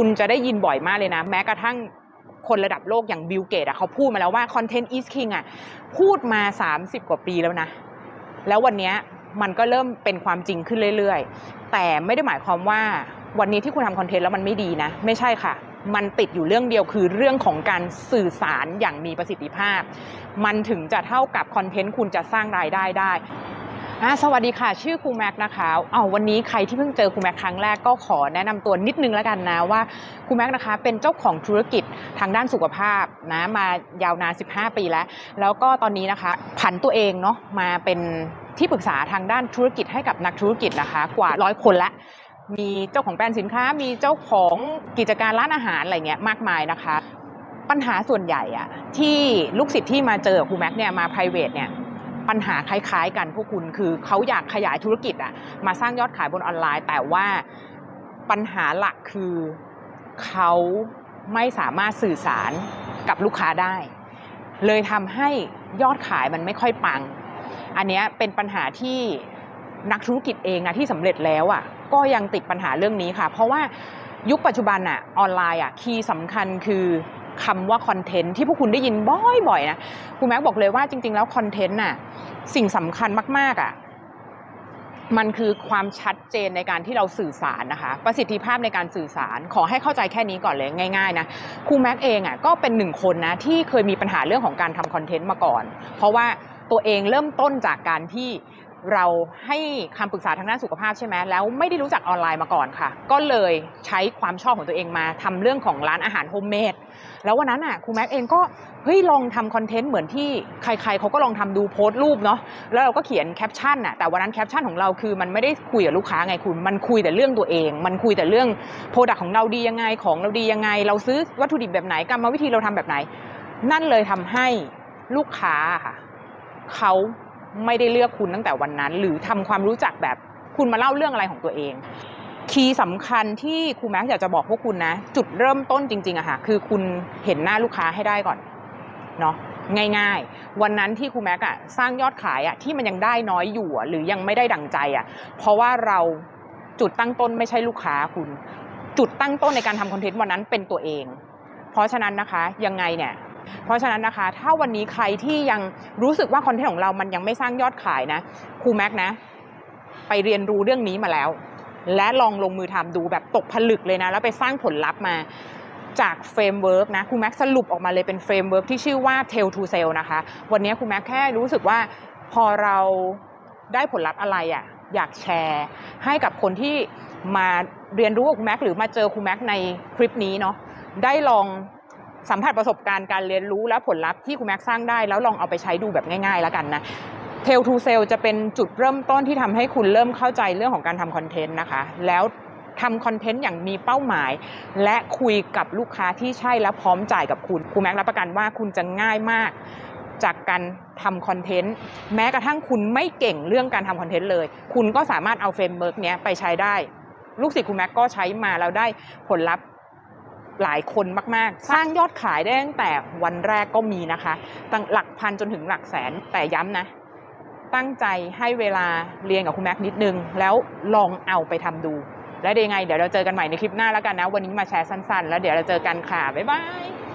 คุณจะได้ยินบ่อยมากเลยนะ แม้กระทั่งคนระดับโลกอย่างบิลเกตอะเขาพูดมาแล้วว่า Content is King อะพูดมา 30 กว่าปีแล้วนะ แล้ววันนี้มันก็เริ่มเป็นความจริงขึ้นเรื่อยๆ แต่ไม่ได้หมายความว่าวันนี้ที่คุณทำคอนเทนต์แล้วมันไม่ดีนะ ไม่ใช่ค่ะ มันติดอยู่เรื่องเดียวคือเรื่องของการสื่อสารอย่างมีประสิทธิภาพ มันถึงจะเท่ากับคอนเทนต์คุณจะสร้างรายได้ได้ สวัสดีค่ะ ชื่อครูแม็กนะคะเอาวันนี้ใครที่เพิ่งเจอครูแม็กครั้งแรกก็ขอแนะนำตัวนิดนึงแล้วกันนะว่าครูแม็กนะคะเป็นเจ้าของธุรกิจทางด้านสุขภาพนะมายาวนาน 15 ปีแล้ว แล้วก็ตอนนี้นะคะผันตัวเองเนาะมาเป็นที่ปรึกษาทางด้านธุรกิจให้กับนักธุรกิจนะคะ กว่าร้อยคนละมีเจ้าของแบรนด์สินค้า มีเจ้าของกิจการร้านอาหารอะไรเงี้ยมากมายนะคะ ปัญหาส่วนใหญ่อะที่ลูกศิษย์ที่มาเจอครูแม็กเนี่ยมา private เนี่ย ปัญหาคล้ายๆ กันพวกคุณคือเขาอยากขยายธุรกิจอะมาสร้างยอดขายบนออนไลน์ แต่ว่าปัญหาหลักคือเขาไม่สามารถสื่อสารกับลูกค้าได้ เลยทำให้ยอดขายมันไม่ค่อยปัง อันนี้เป็นปัญหาที่นักธุรกิจเองนะที่สำเร็จแล้วอะก็ยังติดปัญหาเรื่องนี้ค่ะ เพราะว่ายุคปัจจุบันอะออนไลน์อะคีย์สำคัญคือ คำว่าคอนเทนต์ที่พวกคุณได้ยินบ่อยๆนะครูแม็กบอกเลยว่าจริง ๆ แล้วคอนเทนต์น่ะสิ่งสำคัญมากๆอะมันคือความชัดเจนในการที่เราสื่อสารนะคะ ประสิทธิภาพในการสื่อสาร ขอให้เข้าใจแค่นี้ก่อนเลยง่ายๆนะครูแม็กเองอะก็เป็นหนึ่งคนนะที่เคยมีปัญหาเรื่องของการทำคอนเทนต์มาก่อน เพราะว่าตัวเองเริ่มต้นจากการที่ เราให้คำปรึกษาทางด้านสุขภาพใช่ไหมแล้วไม่ได้รู้จักออนไลน์มาก่อนค่ะ ก็เลยใช้ความชอบของตัวเองมาทำเรื่องของร้านอาหารโฮมเมดแล้ววันนั้นอะครูแม็กเองก็เฮ้ยลองทำคอนเทนต์เหมือนที่ใครๆเขาก็ลองทำดูโพสต์รูปเนาะแล้วเราก็เขียนแคปชั่นอะแต่วันนั้นแคปชั่นของเราคือมันไม่ได้คุยกับลูกค้าไงคุณ มันคุยแต่เรื่องตัวเอง มันคุยแต่เรื่องโปรดักของเราดียังไงของเราดียังไง เราซื้อวัตถุดิบแบบไหนกรรมวิธีเราทำแบบไหน นั่นเลยทำให้ลูกค้าค่ะเขา ไม่ได้เลือกคุณตั้งแต่วันนั้น หรือทำความรู้จักแบบคุณมาเล่าเรื่องอะไรของตัวเอง คีย์สำคัญที่ครูแม็กอยากจะบอกพวกคุณนะ จุดเริ่มต้นจริงๆอะค่ะคือคุณเห็นหน้าลูกค้าให้ได้ก่อนเนาะง่ายๆ วันนั้นที่ครูแม็กอะสร้างยอดขายอะที่มันยังได้น้อยอยู่หรือยังไม่ได้ดังใจอะเพราะว่าเราจุดตั้งต้นไม่ใช่ลูกค้าคุณ จุดตั้งต้นในการทำคอนเทนต์วันนั้นเป็นตัวเอง เพราะฉะนั้นนะคะยังไงเนี่ย เพราะฉะนั้นนะคะ ถ้าวันนี้ใครที่ยังรู้สึกว่าคอนเทนต์ของเรามันยังไม่สร้างยอดขายนะครูแม็กนะ ไปเรียนรู้เรื่องนี้มาแล้ว และลองลงมือทำดูแบบตกผลึกเลยนะ แล้วไปสร้างผลลัพธ์มาจากเฟรมเวิร์กนะครูแม็กสรุปออกมาเลยเป็นเฟรมเวิร์กที่ชื่อว่า Tell to Sell นะคะ วันนี้ครูแม็กแค่รู้สึกว่าพอเราได้ผลลัพธ์อะไรอะ่ะอยากแชร์ให้กับคนที่มาเรียนรู้กับครูแม็กหรือมาเจอครูแม็กในคลิปนี้เนาะได้ลอง สัมผัสประสบการณ์การเรียนรู้และผลลัพธ์ที่ครูแม็กสร้างได้ แล้วลองเอาไปใช้ดูแบบง่ายๆแล้วกันนะเทลทูเซลจะเป็นจุดเริ่มต้นที่ทำให้คุณเริ่มเข้าใจเรื่องของการทำคอนเทนต์นะคะ แล้วทำคอนเทนต์อย่างมีเป้าหมาย และคุยกับลูกค้าที่ใช่และพร้อมจ่ายกับคุณครูแม็กรับประกันว่าคุณจะง่ายมากจากการทำคอนเทนต์แม้กระทั่งคุณไม่เก่งเรื่องการทำคอนเทนต์เลย คุณก็สามารถเอาเฟรมเวิร์กนี้ไปใช้ได้ ลูกศิษย์ครูแม็กก็ใช้มาแล้วได้ผลลัพธ์ หลายคนมากๆ สร้างยอดขายได้ตั้งแต่วันแรกก็มีนะคะตั้งหลักพันจนถึงหลักแสนแต่ย้ำนะ ตั้งใจให้เวลาเรียนกับคุณแม็กนิดนึง แล้วลองเอาไปทำดู และเดี๋ยวยังไง เดี๋ยวเราเจอกันใหม่ในคลิปหน้าแล้วกันนะ วันนี้มาแชร์สั้นๆ แล้วเดี๋ยวเราเจอกันค่ะบ๊ายบาย